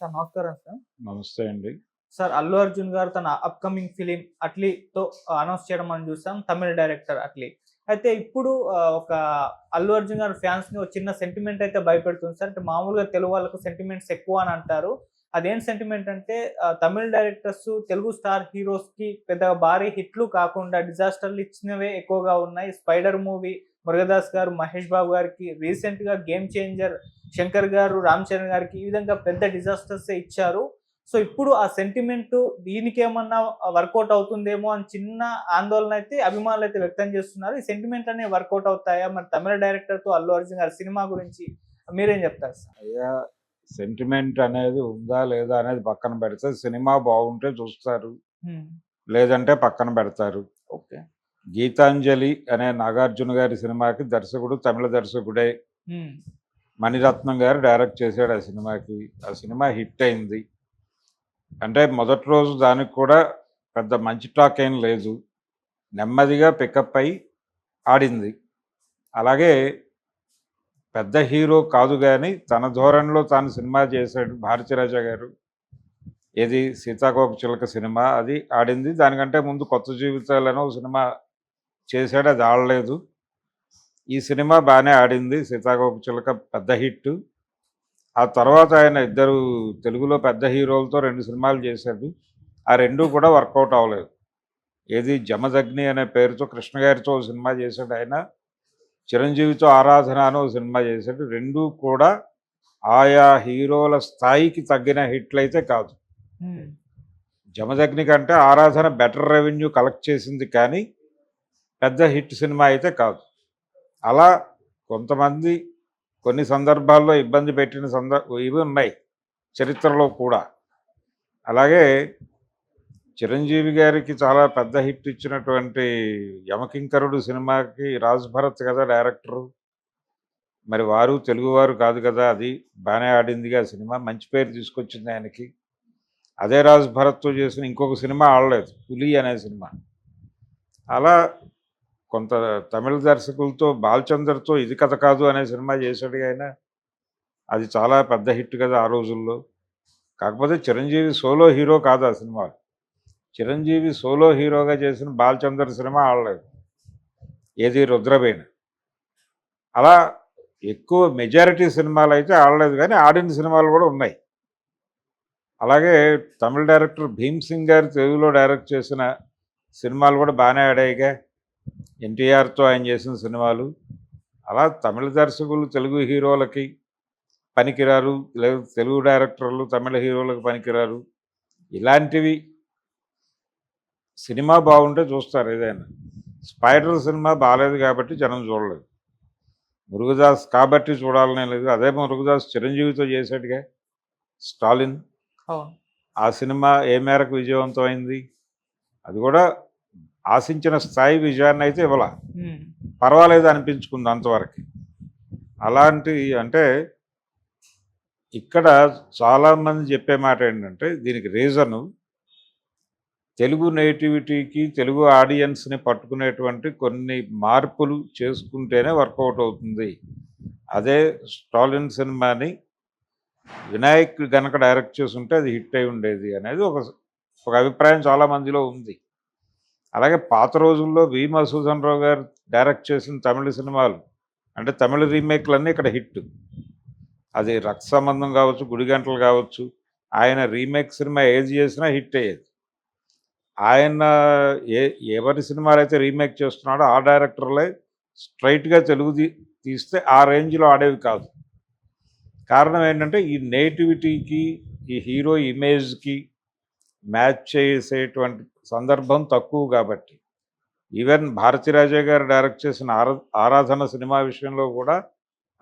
Sir నమస్కారం sir. నమస్తే అండి. సార్ అల్లు అర్జున్ గారు తన అప్కమింగ్ ఫిలిం అట్లీతో అనౌన్స్ చేయడం మనం చూసాం తమిళ డైరెక్టర్ అట్లీ. అయితే ఇప్పుడు ఒక అల్లు అర్జున్ గారి ఫ్యాన్స్ని చిన్న సెంటిమెంట్ అయితే భయపెడుతుంది సార్. అంటే మామూలుగా తెలుగు వాళ్ళకు సెంటిమెంట్స్ ఎక్కువ అని అంటారు. అదేం సెంటిమెంట్ అంటే తమిళ డైరెక్టర్స్ తెలుగు స్టార్ హీరోస్కి పెద్దగా భారీ హిట్లు కాకుండా డిజాస్టర్లు ఇచ్చినవే ఎక్కువగా ఉన్నాయి. స్పైడర్ మూవీ మురుగదాస్ గారు మహేష్ బాబు గారికి రీసెంట్గా గేమ్ చేంజర్ శంకర్ గారు రామ్ చరణ్ గారికి ఈ విధంగా పెద్ద డిజాస్టర్స్ ఇచ్చారు. సో ఇప్పుడు ఆ సెంటిమెంట్ దీనికి ఏమన్నా వర్కౌట్ అవుతుందేమో అని చిన్న ఆందోళన అయితే అభిమానులు అయితే వ్యక్తం చేస్తున్నారు. ఈ సెంటిమెంట్ అనేవి వర్కౌట్ అవుతాయా? మరి తమిళ డైరెక్టర్తో అల్లు అర్జున్ గారి సినిమా గురించి మీరేం చెప్తారు సార్? అయ్యా సెంటిమెంట్ అనేది ఉందా లేదా అనేది పక్కన పెడితే సినిమా బాగుంటే చూస్తారు. లేదంటే పక్కన పెడతారు. ఓకే. గీతాంజలి అనే నాగార్జున గారి సినిమాకి దర్శకుడు తమిళ దర్శకుడే మణిరత్నం గారు డైరెక్ట్ చేశాడు ఆ సినిమాకి. ఆ సినిమా హిట్ అయింది. అంటే మొదటి రోజు దానికి కూడా పెద్ద మంచి టాక్ ఏం లేదు. నెమ్మదిగా పికప్ అయి ఆడింది. అలాగే పెద్ద హీరో కాదు కానీ తన ధోరణిలో తాను సినిమా చేశాడు. భారతీరాజా గారు. ఏది సీతాకోక చిలక సినిమా అది ఆడింది. దానికంటే ముందు కొత్త జీవితాలను సినిమా చేశాడు అది ఆడలేదు. ఈ సినిమా బాగానే ఆడింది. సీతాకోక చిలక పెద్ద హిట్ ఆ తర్వాత ఆయన ఇద్దరు తెలుగులో పెద్ద హీరోలతో రెండు సినిమాలు చేశాడు. ఆ రెండు కూడా వర్కౌట్ అవ్వలేదు. ఏది జమదగ్ని అనే పేరుతో కృష్ణ గారితో సినిమా చేశాడు ఆయన. చిరంజీవితో ఆరాధన అని ఒక సినిమా చేశాడు. రెండు కూడా ఆయా హీరోల స్థాయికి తగ్గిన హిట్లు అయితే కాదు జమదగ్ని కంటే ఆరాధన బెటర్ రెవెన్యూ కలెక్ట్ చేసింది కానీ పెద్ద హిట్ సినిమా అయితే కాదు. అలా కొంతమంది కొన్ని సందర్భాల్లో ఇబ్బంది పెట్టిన సందర్భ ఇవి ఉన్నాయి చరిత్రలో కూడా. అలాగే చిరంజీవి గారికి చాలా పెద్ద హిట్ ఇచ్చినటువంటి యమకింకరుడు సినిమాకి రాజ్ భరత్ కదా డైరెక్టరు. మరి వారు తెలుగువారు కాదు కదా అది బాగానే ఆడిందిగా సినిమా మంచి పేరు తీసుకొచ్చింది ఆయనకి. అదే రాజ్ భరత్తో చేసిన ఇంకొక సినిమా ఆడలేదు పులి అనే సినిమా. అలా కొంత తమిళ దర్శకులతో బాలచందర్తో ఇది కథ కాదు అనే సినిమా చేశాడు ఆయన. అది చాలా పెద్ద హిట్ కదా ఆ రోజుల్లో. కాకపోతే చిరంజీవి సోలో హీరో కాదు ఆ సినిమా. చిరంజీవి సోలో హీరోగా చేసిన బాలచందర్ సినిమా ఆడలేదు. ఏది? రుద్రవేణ. అలా ఎక్కువ మెజారిటీ సినిమాలు అయితే ఆడలేదు కానీ ఆడిన సినిమాలు కూడా ఉన్నాయి. అలాగే తమిళ డైరెక్టర్ భీమ్ సింగ్ గారు తెలుగులో డైరెక్ట్ చేసిన సినిమాలు కూడా బాగానే ఆడాయిగా. ఎన్టీఆర్తో ఆయన చేసిన సినిమాలు అలా తమిళ దర్శకులు తెలుగు హీరోలకి పనికిరారు లేదు తెలుగు డైరెక్టర్లు తమిళ హీరోలకు పనికిరారు. ఇలాంటివి సినిమా బాగుంటే చూస్తారు ఏదైనా. స్పైడర్ సినిమా బాగాలేదు కాబట్టి జనం చూడలేదు. మురుగదాస్ కాబట్టి చూడాలనే లేదు. అదే మురుగదాస్ చిరంజీవితో చేశాడుగా స్టాలిన్. ఆ సినిమా ఏ మేరకు విజయవంతమైంది? అది కూడా ఆశించిన స్థాయి విజయాన్ని అయితే ఇవ్వాల. పర్వాలేదు అనిపించుకుంది అంతవరకు. అలాంటి అంటే ఇక్కడ చాలామంది చెప్పే మాట ఏంటంటే దీనికి రీజను తెలుగు నేటివిటీకి తెలుగు ఆడియన్స్ని పట్టుకునేటువంటి కొన్ని మార్పులు చేసుకుంటేనే వర్కౌట్ అవుతుంది. అదే స్టాలిన్ సినిమాని వినాయక్ గనక డైరెక్ట్ చేసుంటే అది హిట్ అయి ఉండేది అనేది ఒక ఒక అభిప్రాయం చాలా మందిలో ఉంది. అలాగే పాత రోజుల్లో భీమా సూజన్ రావు గారు డైరెక్ట్ చేసిన తమిళ సినిమాలు అంటే తమిళ రీమేక్లన్నీ ఇక్కడ హిట్. అది రక్త సంబంధం కావచ్చు గుడిగంటలు కావచ్చు ఆయన రీమేక్ సినిమా ఏది చేసినా హిట్ అయ్యేది. ఆయన ఏ ఎవరి సినిమాలు అయితే రీమేక్ చేస్తున్నాడో ఆ డైరెక్టర్లే స్ట్రైట్గా తెలుగు తీ- తీస్తే ఆ రేంజ్లో ఆడేవి కాదు. కారణం ఏంటంటే ఈ నేటివిటీకి ఈ హీరో ఇమేజ్కి మ్యాచ్ చేసేటువంటి సందర్భం తక్కువ కాబట్టి. ఈవెన్ భారతీరాజా గారు డైరెక్ట్ చేసిన ఆరా ఆరాధన సినిమా విషయంలో కూడా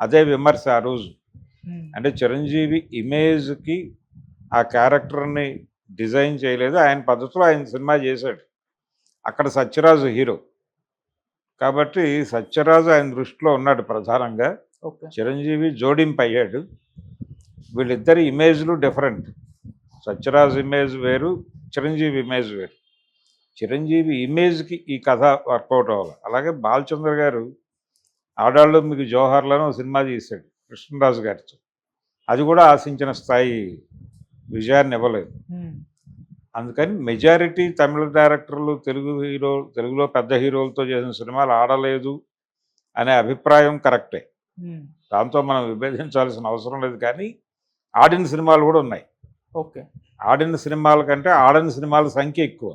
అదే విమర్శ ఆ రోజు. అంటే చిరంజీవి ఇమేజ్కి ఆ క్యారెక్టర్ని డిజైన్ చేయలేదు. ఆయన పద్ధతిలో ఆయన సినిమా చేశాడు. అక్కడ సత్యరాజు హీరో కాబట్టి సత్యరాజు ఆయన దృష్టిలో ఉన్నాడు ప్రధానంగా. చిరంజీవి జోడింపు అయ్యాడు. వీళ్ళిద్దరి ఇమేజ్లు డిఫరెంట్ సత్యరాజ్ ఇమేజ్ వేరు చిరంజీవి ఇమేజ్ వేరు. చిరంజీవి ఇమేజ్కి ఈ కథ వర్కౌట్ అవ్వాలి. అలాగే బాలచంద్ర గారు ఆడాళ్ళు మీకు జోహార్లను సినిమా తీశాడు కృష్ణరాజు గారితో అది కూడా ఆశించిన స్థాయి విజయాన్ని ఇవ్వలేదు. అందుకని మెజారిటీ తమిళ డైరెక్టర్లు తెలుగు హీరో తెలుగులో పెద్ద హీరోలతో చేసిన సినిమాలు ఆడలేదు అనే అభిప్రాయం కరెక్టే. దాంతో మనం విభేదించాల్సిన అవసరం లేదు కానీ ఆడిన సినిమాలు కూడా ఉన్నాయి. ఓకే. ఆడిన సినిమాల కంటే ఆడని సినిమాల సంఖ్య ఎక్కువ.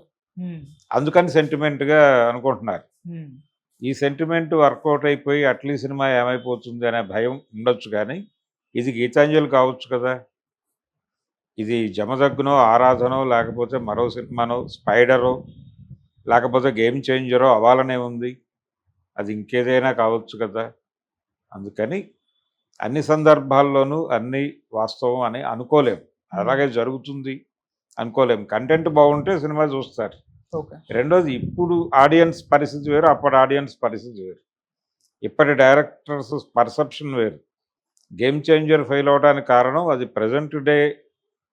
అందుకని సెంటిమెంట్గా అనుకుంటున్నారు. ఈ సెంటిమెంట్ వర్కౌట్ అయిపోయి అట్లీ సినిమా ఏమైపోతుంది అనే భయం ఉండొచ్చు కానీ ఇది గీతాంజలి కావచ్చు కదా. ఇది జమదగ్నో ఆరాధనో లేకపోతే మరో సినిమానో స్పైడరో లేకపోతే గేమ్ చేంజరో అవ్వాలనే ఉంది. అది ఇంకేదైనా కావచ్చు కదా. అందుకని అన్ని సందర్భాల్లోనూ అన్ని వాస్తవం అని అనుకోలేం. అలాగే జరుగుతుంది. అనుకోలేం. కంటెంట్ బాగుంటే సినిమా చూస్తారు. రెండోది ఇప్పుడు ఆడియన్స్ పరిస్థితి వేరు అప్పటి ఆడియన్స్ పరిస్థితి వేరు. ఇప్పటి డైరెక్టర్స్ పర్సెప్షన్ వేరు. గేమ్ చేంజర్ ఫెయిల్ అవడానికి కారణం అది ప్రజెంట్ డే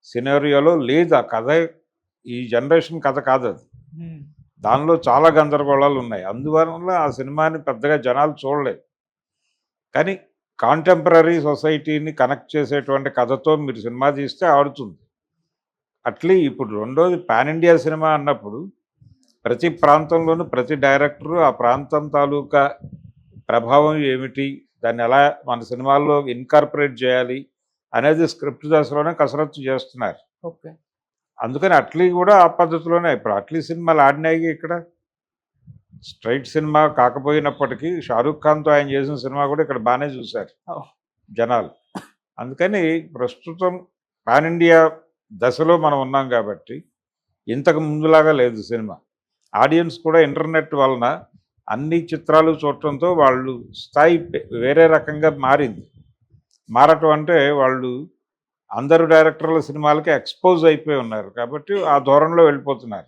సినారియోలో లేదు. ఆ కథ ఈ జనరేషన్ కథ కాదు అది. దానిలో చాలా గందరగోళాలు ఉన్నాయి. అందువల్ల ఆ సినిమాని పెద్దగా జనాలు చూడలేదు. కానీ కాంటెంపరీ సొసైటీని కనెక్ట్ చేసేటువంటి కథతో మీరు సినిమా తీస్తే ఆడుతుంది. అట్లీ ఇప్పుడు రెండోది పాన్ ఇండియా సినిమా అన్నప్పుడు ప్రతి ప్రాంతంలోనూ ప్రతి డైరెక్టరు ఆ ప్రాంతం తాలూకా ప్రభావం ఏమిటి దాన్ని ఎలా మన సినిమాల్లో ఇన్కార్పొరేట్ చేయాలి అనేది స్క్రిప్ట్ దశలోనే కసరత్తు చేస్తున్నారు. ఓకే. అందుకని అట్లీ కూడా ఆ పద్ధతిలోనే ఇప్పుడు అట్లీ సినిమాలు ఆడినాయి ఇక్కడ. స్ట్రైట్ సినిమా కాకపోయినప్పటికీ షారూఖ్ ఖాన్తో ఆయన చేసిన సినిమా కూడా ఇక్కడ బాగానే చూశారు. జనాలు. అందుకని ప్రస్తుతం పాన్ ఇండియా దశలో మనం ఉన్నాం కాబట్టి ఇంతకు ముందులాగా లేదు సినిమా. ఆడియన్స్ కూడా ఇంటర్నెట్ వలన అన్ని చిత్రాలు చూడటంతో వాళ్ళు స్థాయి వేరే రకంగా మారింది. మారటం అంటే వాళ్ళు అందరు డైరెక్టర్ల సినిమాలకి ఎక్స్పోజ్ అయిపోయి ఉన్నారు కాబట్టి ఆ ధోరణిలో వెళ్ళిపోతున్నారు.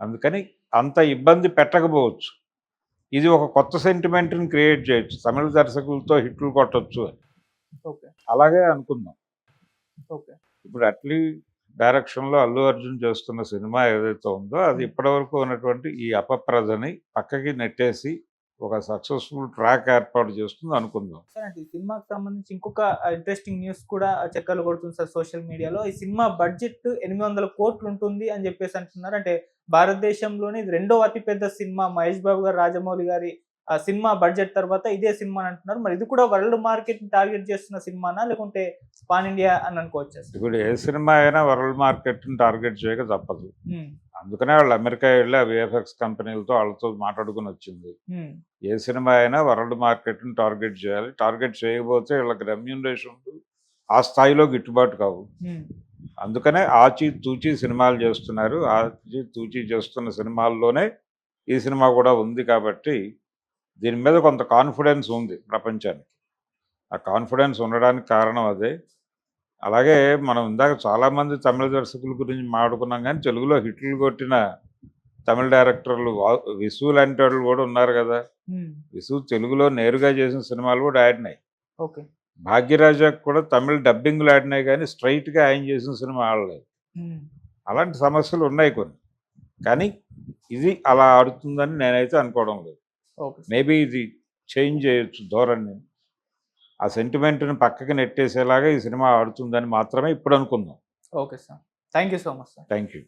అందుకని అంత ఇబ్బంది పెట్టకపోవచ్చు. ఇది ఒక కొత్త సెంటిమెంట్ని క్రియేట్ చేయొచ్చు. తమిళ దర్శకులతో హిట్లు కొట్టొచ్చు అని. ఓకే. అలాగే అనుకుందాం. ఓకే. ఇప్పుడు అట్లీ డైరెక్షన్లో అల్లు అర్జున్ చేస్తున్న సినిమా ఏదైతే ఉందో అది ఇప్పటివరకు ఉన్నటువంటి ఈ అపప్రదని పక్కకి నెట్టేసి ఒక సక్సెస్ఫుల్ ట్రాక్ ఏర్పాటు చేస్తుంది అనుకుందాం. సార్ అంటే ఈ సినిమాకి సంబంధించి ఇంకొక ఇంట్రెస్టింగ్ న్యూస్ కూడా చక్కర్లు కొడుతుంది సార్ సోషల్ మీడియాలో. ఈ సినిమా బడ్జెట్ ఎనిమిది వందల కోట్లు ఉంటుంది అని చెప్పేసి అంటున్నారు. అంటే భారతదేశంలోని ఇది రెండో అతిపెద్ద సినిమా. మహేష్ బాబు గారు రాజమౌళి గారి ఆ సినిమా బడ్జెట్ తర్వాత ఇదే సినిమా అని అంటున్నారు. మరి ఇది కూడా వరల్డ్ మార్కెట్ని టార్గెట్ చేస్తున్న సినిమానా లేకుంటే పాన్ ఇండియా అని అనుకోవచ్చా ఇప్పుడు ఏ సినిమా అయినా వరల్డ్ మార్కెట్ని టార్గెట్ చేయక తప్పదు. అందుకనే వాళ్ళు అమెరికా వెళ్ళి ఆ విఎఫ్ఎక్స్ కంపెనీలతో వాళ్ళతో మాట్లాడుకుని వచ్చింది. ఏ సినిమా అయినా వరల్డ్ మార్కెట్ని టార్గెట్ చేయాలి. టార్గెట్ చేయకపోతే వీళ్ళకి రెమ్యూనరేషన్ ఆ స్థాయిలో గిట్టుబాటు కావు. అందుకనే ఆచి తూచి సినిమాలు చేస్తున్నారు. ఆచి తూచి చేస్తున్న సినిమాల్లోనే ఈ సినిమా కూడా ఉంది కాబట్టి దీని మీద కొంత కాన్ఫిడెన్స్ ఉంది ప్రపంచానికి. ఆ కాన్ఫిడెన్స్ ఉండడానికి కారణం అదే. అలాగే మనం ఇందాక చాలామంది తమిళ దర్శకుల గురించి మాట్లాడుకున్నాం కానీ తెలుగులో హిట్లు కొట్టిన తమిళ డైరెక్టర్లు విసు లాంటి వాళ్ళు కూడా ఉన్నారు కదా. విసు తెలుగులో నేరుగా చేసిన సినిమాలు కూడా ఆడినాయి ఓకే. భాగ్యరాజాకు కూడా తమిళ డబ్బింగ్లు ఆడినాయి కానీ స్ట్రైట్గా ఆయన చేసిన సినిమా ఆడలేదు. అలాంటి సమస్యలు ఉన్నాయి కొన్ని. కానీ ఇది అలా ఆడుతుందని నేనైతే అనుకోవడం లేదు. మేబీ ఇది చేంజ్ చేయొచ్చు ధోరణి. ఆ సెంటిమెంట్ని పక్కకి నెట్టేసేలాగా ఈ సినిమా ఆడుతుందని మాత్రమే ఇప్పుడు అనుకుందాం. Okay sir. Thank you so much sir. Thank you